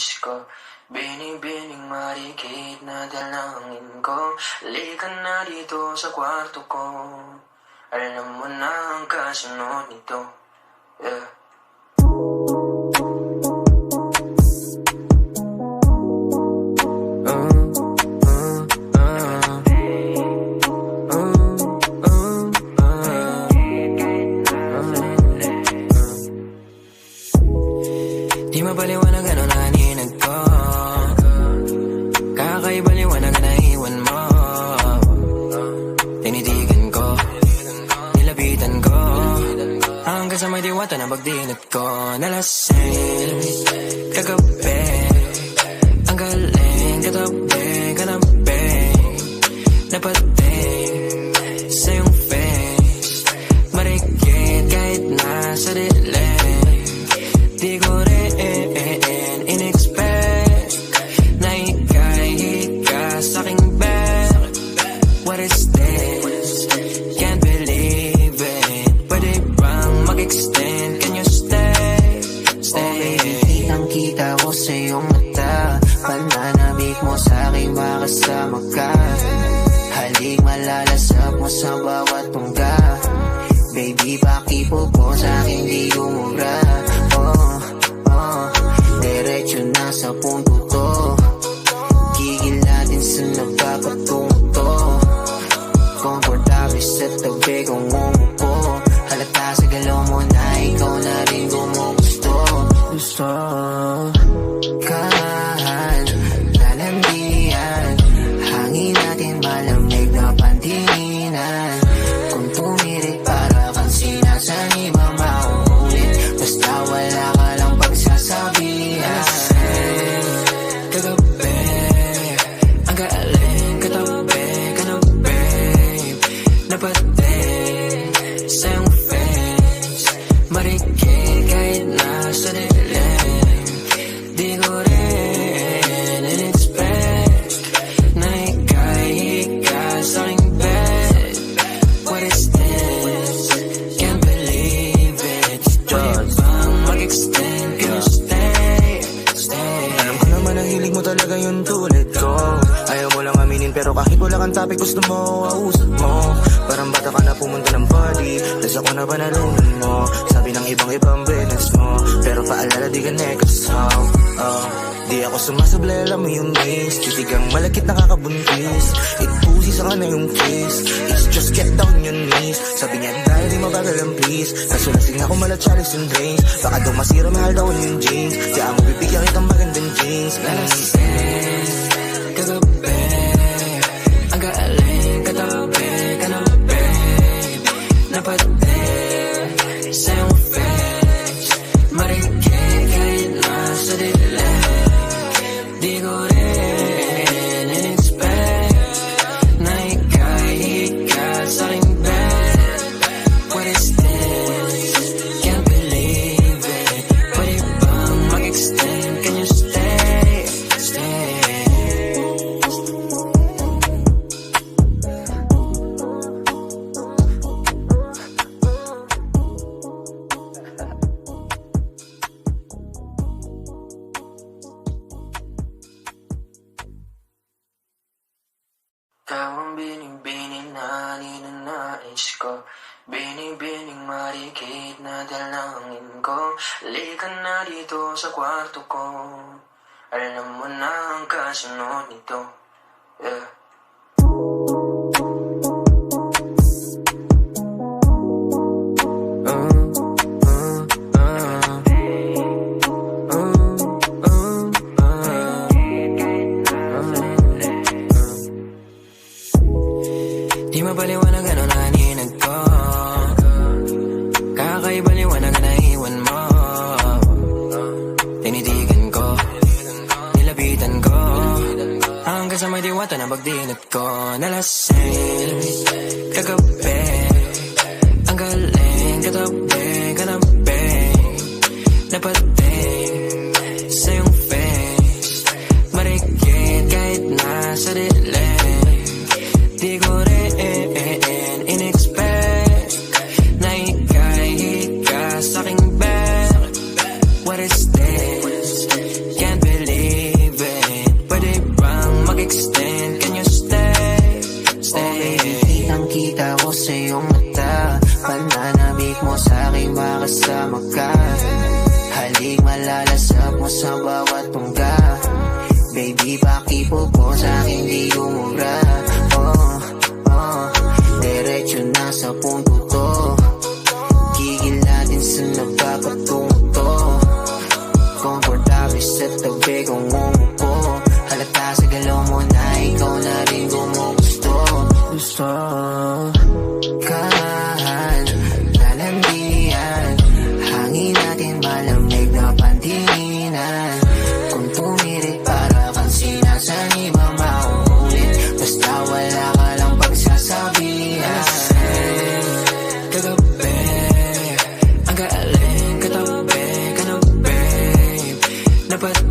nais ko Binibining marikit na dalangin ko. Lika na dito sa kwarto ko. Alam mo na ang kasunod nito. Yeah sa may diwata na pagdinat ko Nalasing Kagabi Ang galing Katabi Pananabik mo sa aking makasama ka. Halik malalasap mo sa bawat tungga Baby, pakipo po sa akin di umubra Tas ako na banalunan mo? Sabi ng ibang ibang business mo. Pero paalala di ka nekas how oh. Di ako sumasablay alam mo yung miss Titigang malakit nakakabuntis. It pussy sa na yung kiss. It's just get down your knees. Sabi niya dahil di mabagal ang please Kaso lasing ako mala chalice and drinks Baka daw masira mahal daw yung jeans. Kaya mo bibigyan kitang magandang jeans. Nalasing Kagabi Ang galing Katabi dito sa kwarto ko. Alam mo na ang kasunod nito. Yeah may diwata na pagdinat ko Nalasing Kagabi. Ang galing Katabi Después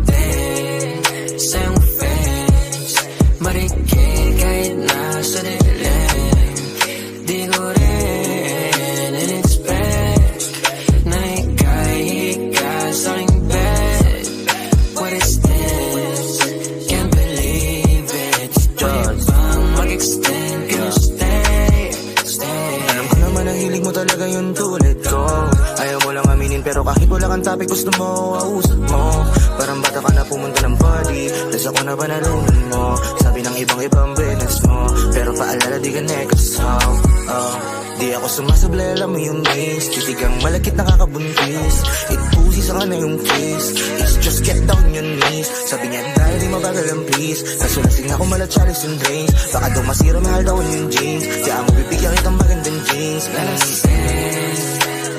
wings Titig ang malakit nakakabuntis. It pussy sa na yung face. It's just get down your knees Sabi niya dahil di mabagal ang please Kaso lasing ako mala chalice and drinks Baka daw masira mahal daw yung jeans. Kaya mo bibigyan kitang magandang jeans. Last dance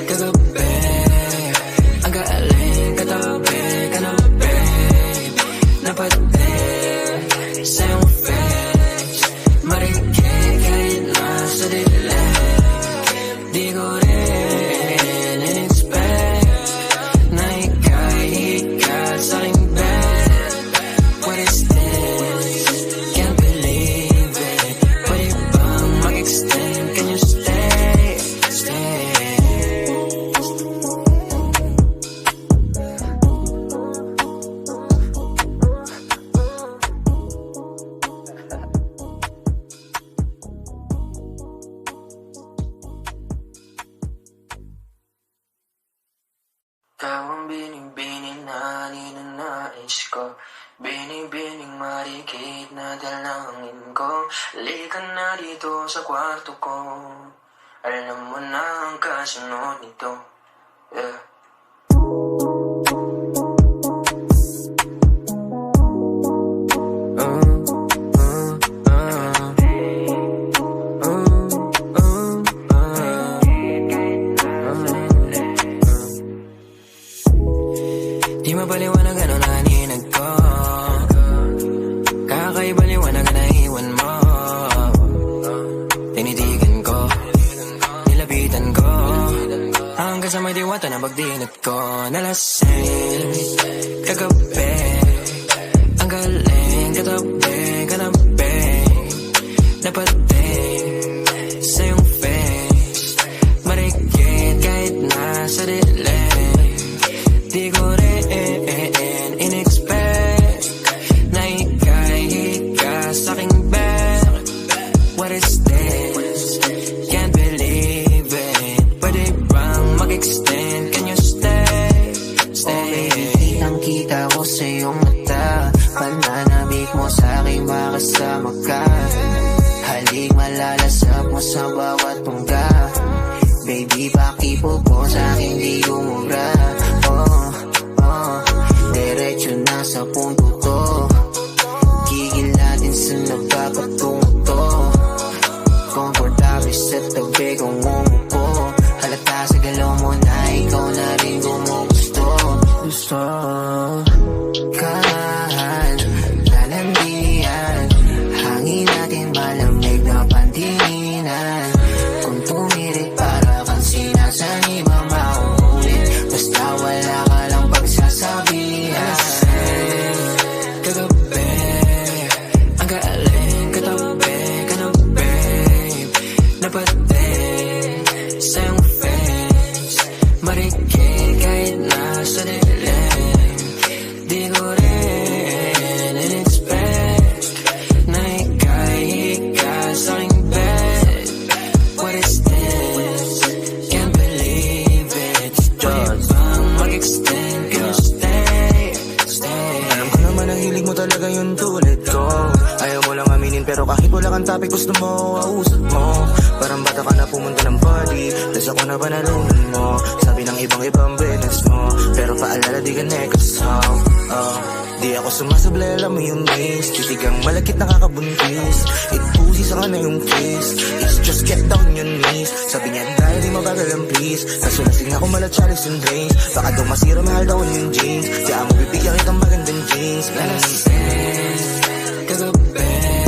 Cause I'm bad I got a kwarto ko Alam mo na ang kasunod nito. Yeah. malatsyalik and drinks Baka daw masira mahal daw yung jeans. Kaya mo bibigyan kitang magandang jeans. Last cause I'm bad.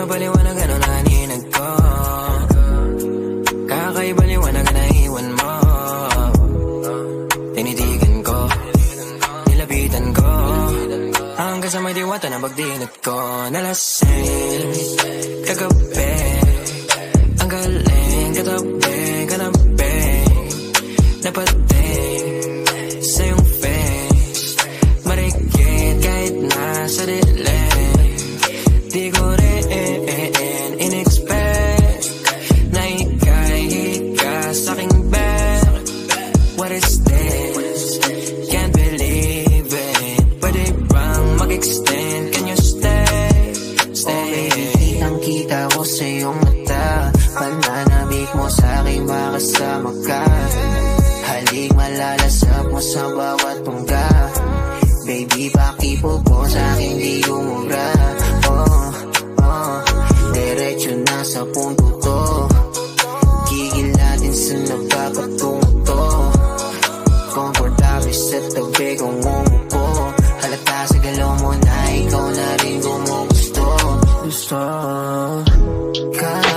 мы были eres. の影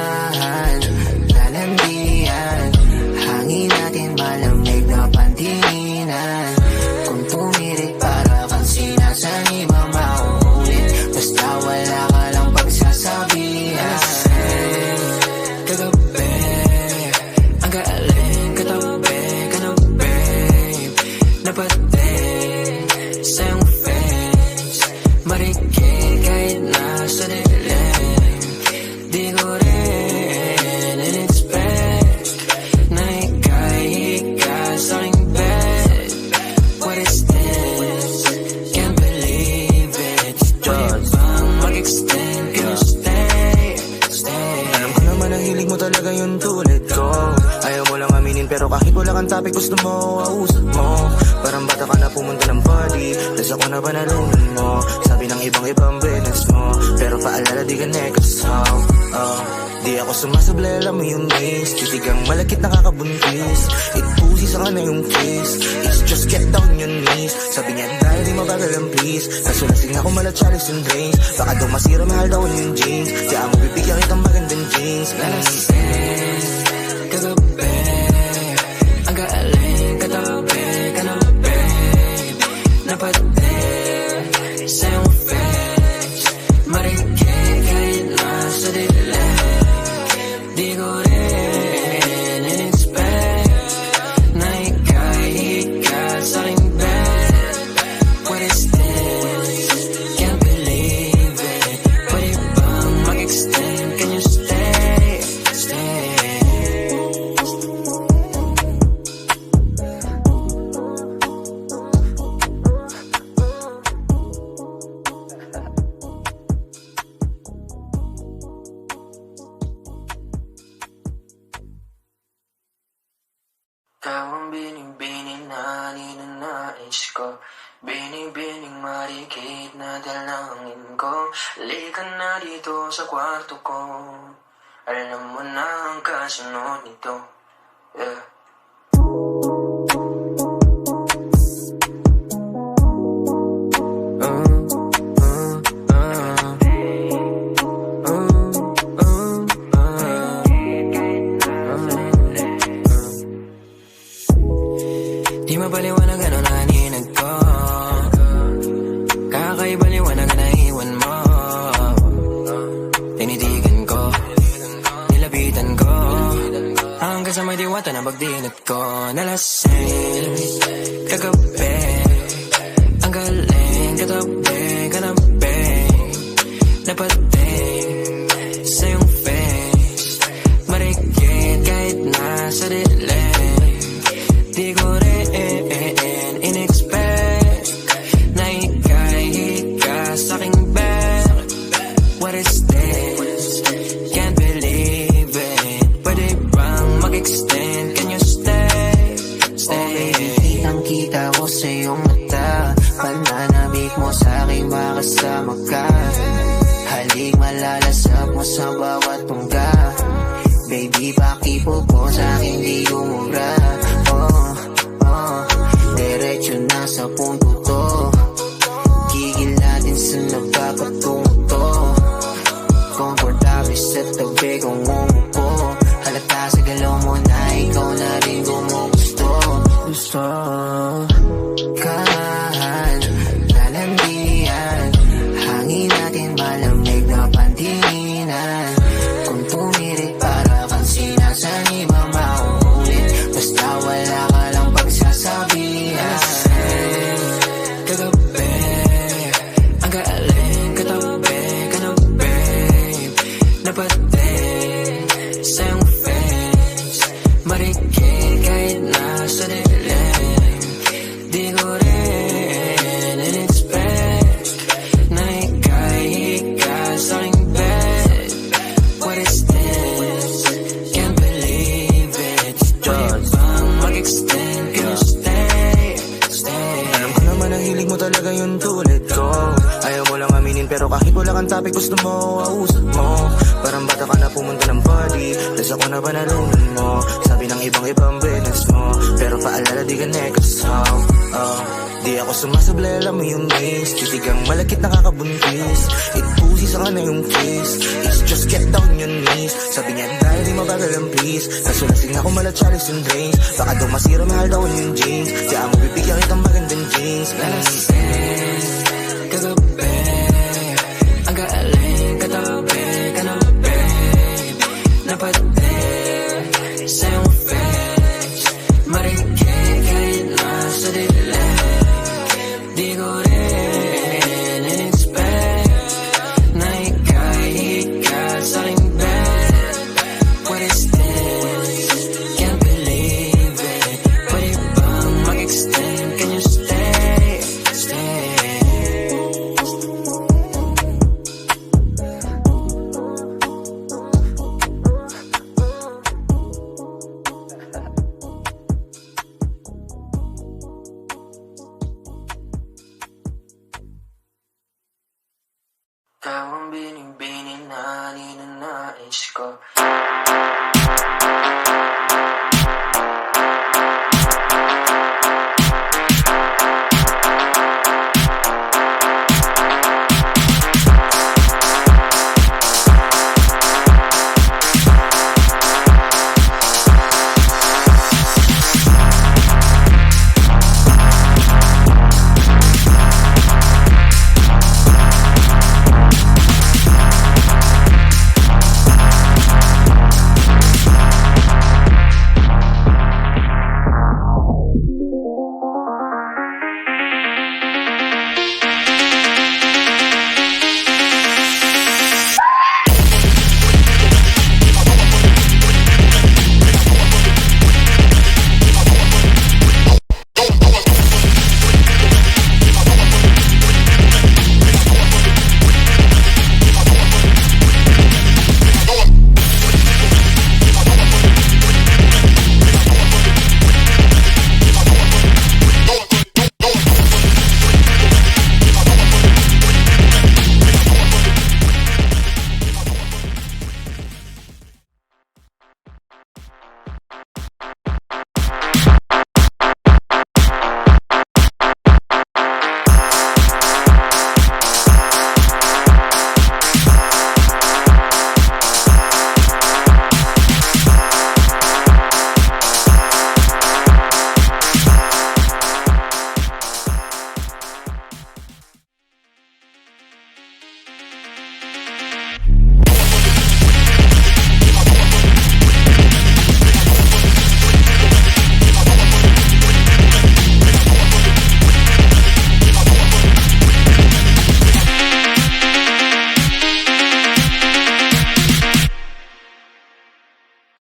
topic gusto mo, ausap mo. Parang bata ka na pumunta ng party Tapos ako na ba panalunan mo? Sabi ng ibang-ibang business mo Pero paalala di ka nekas oh, ah, Di ako sumasablay, alam mo yung names Titigang malakit nakakabuntis. It pussy sa na yung face It's just get down your knees. Sabi niya dahil di mabagal ang please Kaso lasing ako mala chalice and drinks. Baka daw masira mahal daw yung jeans. Kaya mo bibigyan kitang magandang jeans. Lalasin Kagabi Ikaw ang binibining na ninanais ko Binibining marikit na dalangin ko Halika na dito sa kwarto ko Alam mo na ang kasunod nito Diwata na pagdinat ko Nalasing Kagabi. Ang galing Katabi Kanabi Napating sa iyong mata. Pananabik mo sa aking makasama ka Halik malalasap mo sa bawat tungga Baby, pakipo po sa akin di pero kahit wala kang topic gusto mo ausap mo. Parang bata ka na pumunta ng party. Tas ako na banalunan mo? Sabi ng ibang ibang business mo. Pero paalala di ka next how oh. Di ako sumasablay alam mo yung miss Titigang malakit nakakabuntis. It pussy sa na yung kiss. It's just get down your knees. Sabi niya dahil di mabagal ang please Kaso lasing ako mala chalice and drinks. Baka daw masira mahal daw yung jeans. Kaya mo bibigyan kitang magandang jeans. Nalasing Kagabi Ang galing Katabi Kanabi Napating Sa iyong face Marikit